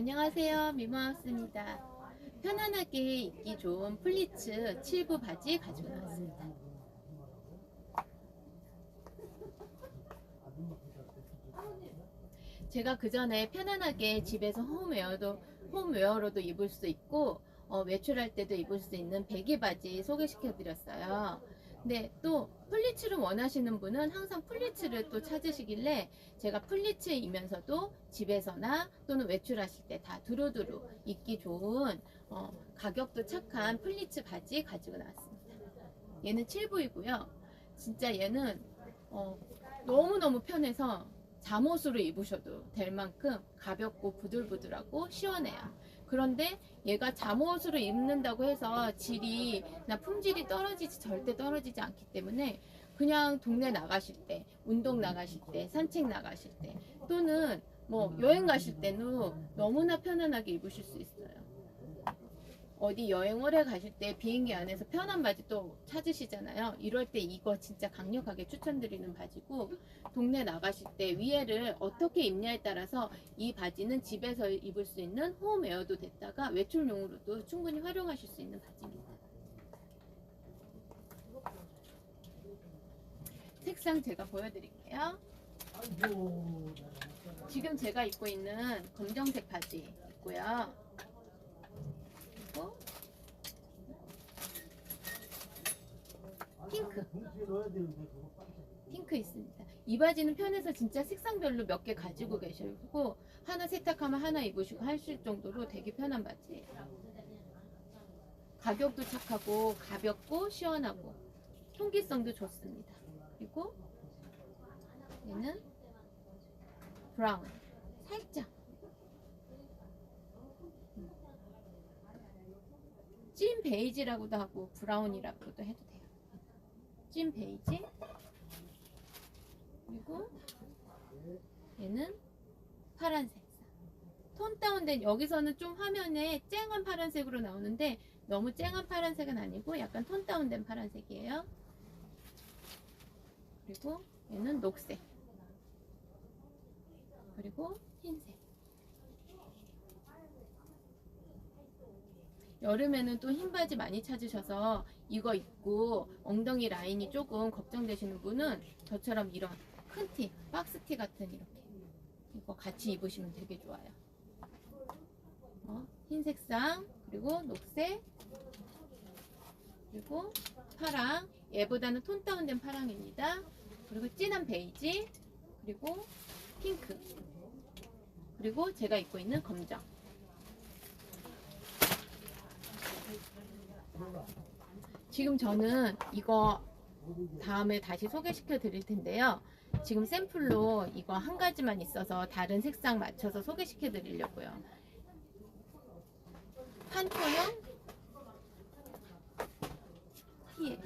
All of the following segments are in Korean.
안녕하세요. 미모하우스입니다. 편안하게 입기 좋은 플리츠 7부 바지 가지고 나왔습니다. 제가 그 전에 편안하게 집에서 홈웨어도 홈웨어로도 입을 수 있고 어, 외출할 때도 입을 수 있는 배기 바지 소개시켜 드렸어요. 근데 또 플리츠를 원하시는 분은 항상 플리츠를 또 찾으시길래 제가 플리츠이면서도 집에서나 또는 외출하실 때 다 두루두루 입기 좋은 어, 가격도 착한 플리츠 바지 가지고 나왔습니다. 얘는 7부이고요. 진짜 얘는 어, 너무너무 편해서 잠옷으로 입으셔도 될 만큼 가볍고 부들부들하고 시원해요. 그런데 얘가 잠옷으로 입는다고 해서 질이나 품질이 떨어지지 절대 떨어지지 않기 때문에 그냥 동네 나가실 때, 운동 나가실 때, 산책 나가실 때 또는 뭐 여행 가실 때는 너무나 편안하게 입으실 수 있어요. 어디 여행 오래 가실 때 비행기 안에서 편한 바지 또 찾으시잖아요. 이럴 때 이거 진짜 강력하게 추천드리는 바지고 동네 나가실 때 위에를 어떻게 입냐에 따라서 이 바지는 집에서 입을 수 있는 홈웨어도 됐다가 외출용으로도 충분히 활용하실 수 있는 바지입니다. 색상 제가 보여드릴게요. 지금 제가 입고 있는 검정색 바지 있고요. 그리고 핑크. 핑크 있습니다. 이 바지는 편해서 진짜 색상별로 몇 개 가지고 계시고 하나 세탁하면 하나 입으시고 하실 정도로 되게 편한 바지예요. 가격도 착하고 가볍고 시원하고 통기성도 좋습니다. 그리고 얘는 브라운 살짝 음. 찐 베이지라고도 하고 브라운이라고도 해도 돼요. 찐 베이지. 그리고 얘는 파란색. 톤 다운된 여기서는 좀 화면에 쨍한 파란색으로 나오는데 너무 쨍한 파란색은 아니고 약간 톤 다운된 파란색이에요. 그리고 얘는 녹색. 그리고 흰색 여름에는 또 흰 바지 많이 찾으셔서 이거 입고 엉덩이 라인이 조금 걱정되시는 분은 저처럼 이런 큰 티, 박스 티 같은 이렇게 이거 같이 입으시면 되게 좋아요. 어, 흰 색상 그리고 녹색 그리고 파랑 얘보다는 톤 다운된 파랑입니다. 그리고 진한 베이지 그리고 핑크 그리고 제가 입고 있는 검정 지금 저는 이거 다음에 다시 소개시켜 드릴 텐데요. 지금 샘플로 이거 한 가지만 있어서 다른 색상 맞춰서 소개시켜 드리려고요. 판토형 티에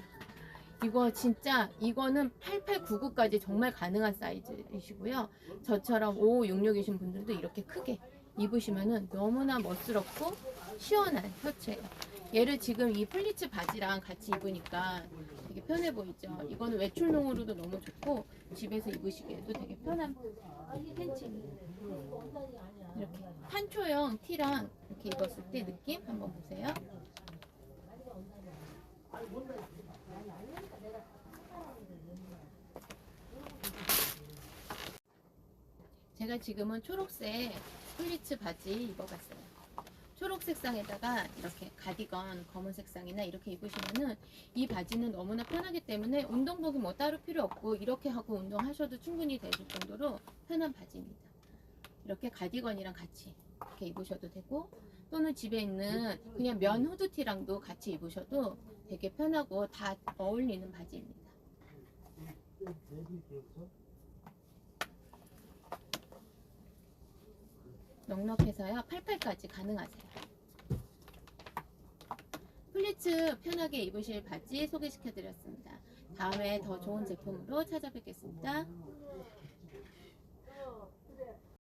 이거 진짜 이거는 8899까지 정말 가능한 사이즈이시고요. 저처럼 5566이신 분들도 이렇게 크게 입으시면은 너무나 멋스럽고 시원한 셔츠예요. 얘를 지금 이 플리츠 바지랑 같이 입으니까 되게 편해 보이죠. 이거는 외출용으로도 너무 좋고 집에서 입으시기에도 되게 편한 팬츠입니다. 이렇게 판초형 티랑 이렇게 입었을 때 느낌 한번 보세요. 제가 지금은 초록색 플리츠 바지 입어봤어요. 초록 색상에다가 이렇게 가디건 검은 색상이나 이렇게 입으시면은 이 바지는 너무나 편하기 때문에 운동복이 뭐 따로 필요 없고 이렇게 하고 운동하셔도 충분히 되실 정도로 편한 바지입니다. 이렇게 가디건이랑 같이 이렇게 입으셔도 되고 또는 집에 있는 그냥 면 후드티랑도 같이 입으셔도 되게 편하고 다 어울리는 바지입니다. 넉넉해서요 88까지 가능하세요. 플리츠 편하게 입으실 바지 소개시켜 드렸습니다. 다음에 더 좋은 제품으로 찾아뵙겠습니다.